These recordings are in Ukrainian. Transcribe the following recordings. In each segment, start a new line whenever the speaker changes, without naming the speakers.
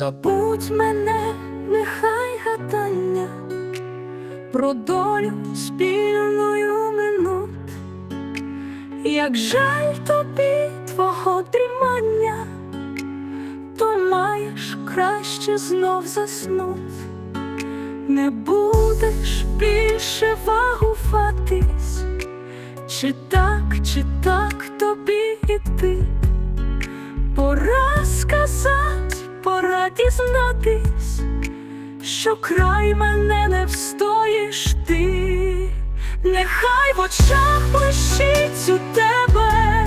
Забудь мене, нехай гадання про долю спільною минут, як жаль тобі краще знов заснуть, не будеш більше вагуватись, чи так, чи так тобі іти. Пора сказать, пора дізнатись, що край мене не встоїш ти, нехай в очах блищить у тебе,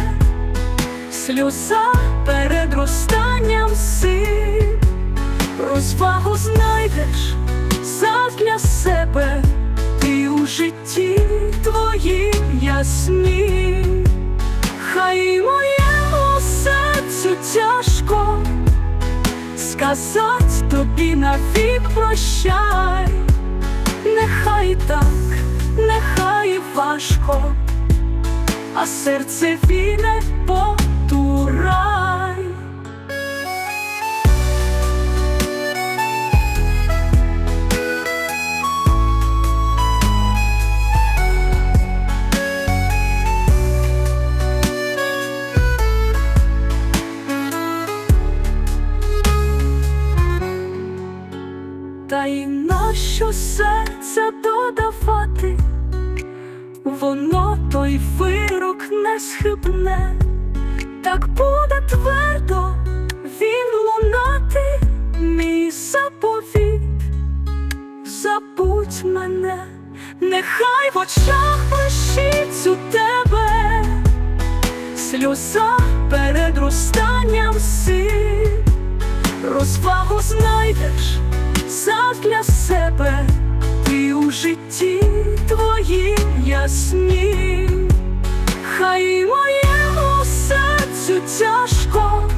сльоза перед розстанням сил, розвагу знайдеш задля себе, ти у житті твоїм ясні. Хай моєму серцю тяжко сказать тобі навік прощай, нехай так, нехай важко, а серце вільне потурай. Нащо серця додавати, воно той вирок не схибне, так буде твердо він лунати, мій заповіт, забудь мене, нехай в очах блищить у тебе, сльоза перед розстанням сил, розвагу знайдеш задля ясні, хай моєму серцю тяжко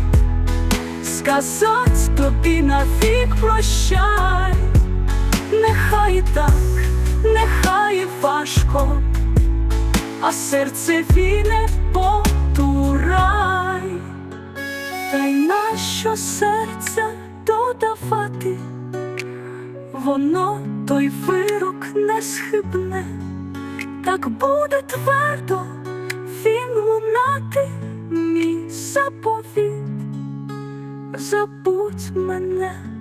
сказать тобі навік прощай, нехай так, нехай важко, а серце вільне потурай, та й нащо серця додавати? Воно той вирок не схибне, так буде твердо він лунати, мій заповіт, забудь мене.